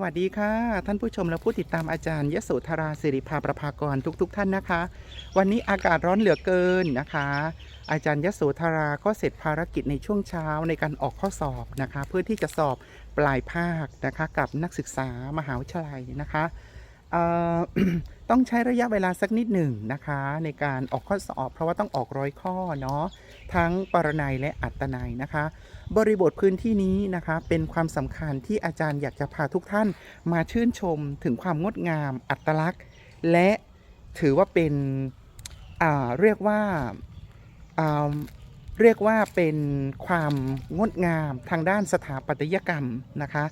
สวัสดีค่ะ ท่านผู้ชมและผู้ติดตามอาจารย์ยโสธราสิริภาประภากรทุกๆท่านนะคะ วันนี้อากาศร้อนเหลือเกินนะคะ อาจารย์ยโสธราก็เสร็จภารกิจในช่วงเช้าในการออกข้อสอบนะคะ เพื่อที่จะสอบปลายภาคนะคะ กับนักศึกษามหาวิทยาลัยนะคะ ต้องใช้ระยะเวลาสักนิดหนึ่งนะคะ ในการออกข้อสอบ เพราะว่าต้องออกร้อยข้อเนาะทั้งปรนัยและอัตนัยนะคะ บริบทพื้นที่นี้นะคะ เป็นความสำคัญที่อาจารย์อยากจะพาทุกท่านมาชื่นชมถึงความงดงาม อัตลักษณ์ และถือว่าเป็นอ่าเรียกว่าอ่าเรียกว่าเป็นความงดงามทางด้านสถาปัตยกรรมนะคะ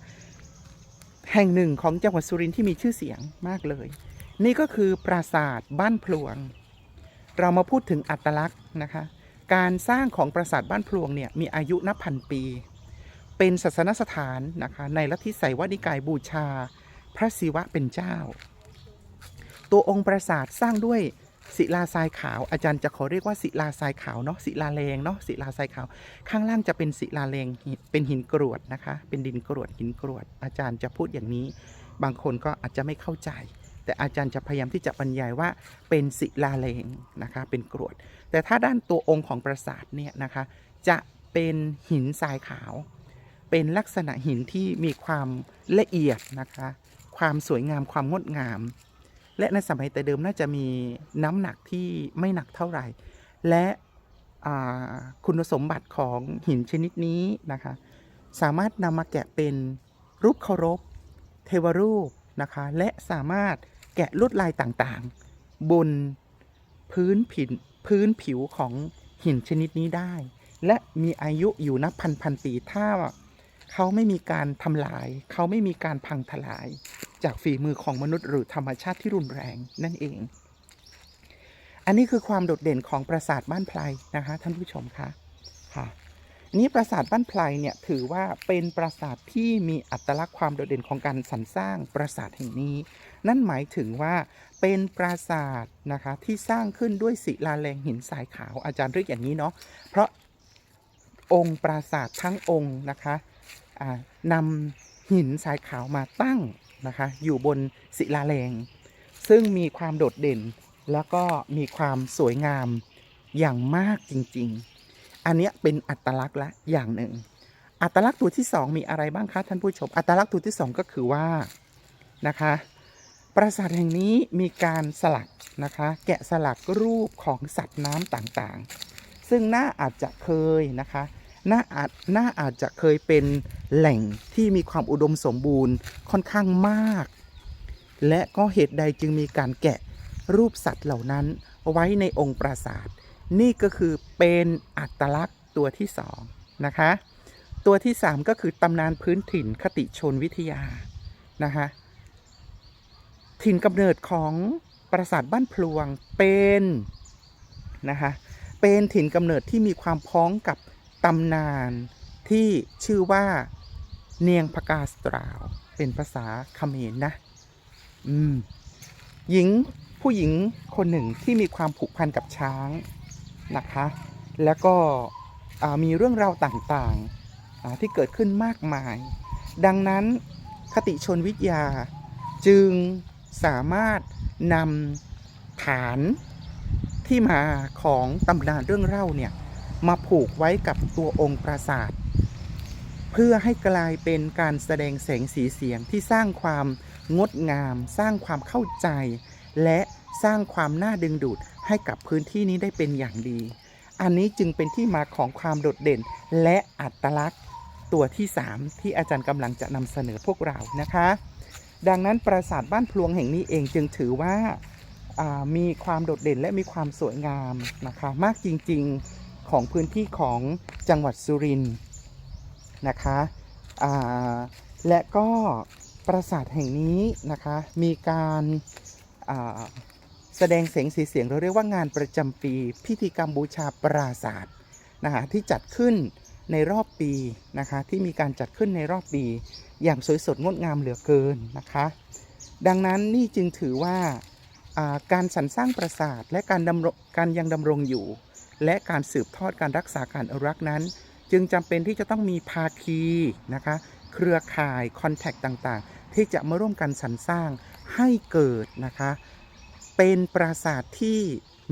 แห่งหนึ่งของจังหวัดสุรินทร์ที่มีชื่อเสียงมากเลย นี่ก็คือปราสาทบ้านพลวง เรามาพูดถึงอัตลักษณ์นะคะ การสร้างของปราสาทบ้านพลวงเนี่ยมีอายุนับพันปี เป็นศาสนสถานนะคะในลัทธิไสวนิกายบูชา พระศิวะเป็นเจ้า ตัวองค์ปราสาทสร้างด้วยศิลาทรายขาวอาจารย์จะขอเรียกว่าศิลาทรายขาวเนาะศิลาแรงเนาะศิลาทรายขาว ข้างล่างจะเป็นศิลาแรงเป็นหินกรวดนะคะ เป็นดินกรวดหินกรวด อาจารย์จะพูดอย่างนี้ บางคนก็อาจจะไม่เข้าใจ แต่อาจารย์จะพยายามที่จะบรรยายว่าเป็นศิลาแรงนะคะ เป็นกรวด แต่ถ้าด้านตัวองค์ของปราสาทเนี่ยนะคะ จะเป็นหินทรายขาว เป็นลักษณะหินที่มีความละเอียดนะคะ ความสวยงามความงดงาม และในสมัยแต่เดิมน่าจะมีน้ำหนักที่ไม่หนักเท่าไหร่ และคุณสมบัติของหินชนิดนี้นะคะ สามารถนำมาแกะเป็นรูปเคารพ เทวรูปนะคะ และสามารถ แกะลวดลายต่างๆ บนพื้นผินพื้นผิวของหินชนิดนี้ได้ และมีอายุอยู่นับพันพันปีถ้าเขาไม่มีการทำลาย เขาไม่มีการพังทลาย จากฝีมือของมนุษย์หรือธรรมชาติที่รุนแรงนั่นเอง อันนี้คือความโดดเด่นของปราสาทบ้านไพรนะคะท่านผู้ชมคะค่ะ นี้ปราสาทบ้านไพรเนี่ยถือว่าเป็นปราสาทที่มีอัตลักษณ์ความโดดเด่นของการสรรสร้างปราสาทแห่งนี้ นั่นหมายถึงว่าเป็นปราสาทนะคะที่สร้างขึ้นด้วยศิลาแรงหินทรายขาวอาจารย์เรียกอย่างนี้เนาะเพราะองค์ปราสาททั้งองค์นะคะอ่านำหินทรายขาวมาตั้งนะคะอยู่บนศิลาแรง ซึ่งมีความโดดเด่นแล้วก็มีความสวยงามอย่างมากจริง ๆ อันนี้เป็นอัตลักษณ์ละอย่างหนึ่ง อัตลักษณ์ตัวที่สองมีอะไรบ้างคะท่านผู้ชม อัตลักษณ์ตัวที่สองก็คือว่านะคะ ปราสาทแห่งนี้มีการสลักนะคะ แกะสลักรูปของสัตว์น้ำต่างๆ ซึ่งน่าอาจจะเคยนะคะน่าอาจน่าอาจจะเคยเป็นแหล่งที่มีความอุดมสมบูรณ์ค่อนข้างมาก และก็เหตุใดจึงมีการแกะรูปสัตว์เหล่านั้นไว้ในองค์ปราสาท นี่ก็คือเป็นอัตลักษณ์ตัวที่สองนะคะ ตัวที่สามก็คือตำนานพื้นถิ่นคติชนวิทยานะคะถิ่นกำเนิดของปราสาทบ้านพลวงเป็นนะคะเป็นถิ่นกำเนิดที่มีความพ้องกับตำนานที่ชื่อว่าเนียงพกาสตราว เป็นภาษาเขมรนะอืม หญิงผู้หญิงคนหนึ่งที่มีความผูกพันกับช้าง นะคะ แล้วก็มีเรื่องราวต่างๆที่เกิดขึ้นมากมาย ดังนั้นคติชนวิทยาจึงสามารถนำฐานที่มาของตำนานเรื่องเล่าเนี่ยมาผูกไว้กับตัวองค์ปราสาท เพื่อให้กลายเป็นการแสดงแสงสีเสียงที่สร้างความงดงาม สร้างความเข้าใจ และ สร้างความน่าดึงดูดให้กับพื้นที่นี้ได้เป็นอย่างดี อันนี้จึงเป็นที่มาของความโดดเด่นและอัตลักษณ์ตัวที่ 3 ที่อาจารย์กำลังจะนำเสนอพวกเรานะคะ ดังนั้นปราสาทบ้านพลวงแห่งนี้เองจึงถือว่าามีความโดดเด่นและมีความสวยงามนะคะมากจริงๆของพื้นที่ของจังหวัดสุรินทร์นะคะและก็ปราสาทแห่งนี้นะคะมีการา แสดงเสียงสีเสียงเราเรียกว่างานประจำปี พิธีกรรมบูชาปราศาสาทนะคะที่จัดขึ้นในรอบปีนะคะที่มีการจัดขึ้นในรอบปี อย่างสวยสดงดงามเหลือเกินนะคะ ดังนั้นนี่จึงถือว่าการสรรสร้างปราสาทและการดำการยังดำรงอยู่ และการสืบทอดการรักษาการอรักษ์นั้น จึงจำเป็นที่จะต้องมีภาคีนะคะเครือข่ายคอนแทคต่างๆ ที่จะมาร่วมกันสรรสร้างให้เกิดนะคะ เป็นปราสาทที่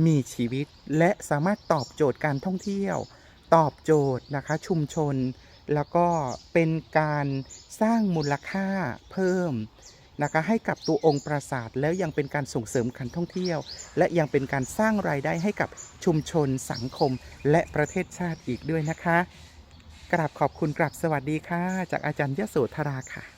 มีชีวิตและสามารถตอบโจทย์การท่องเที่ยว ตอบโจทย์นะคะชุมชน แล้วก็เป็นการสร้างมูลค่าเพิ่มนะคะให้กับตัวองค์ปราสาทแล้วยังเป็นการส่งเสริมการท่องเที่ยว และยังเป็นการสร้างรายได้ให้กับชุมชนสังคม และประเทศชาติอีกด้วยนะคะกราบขอบคุณกราบสวัสดีค่ะ จากอาจารย์ยโสธราค่ะ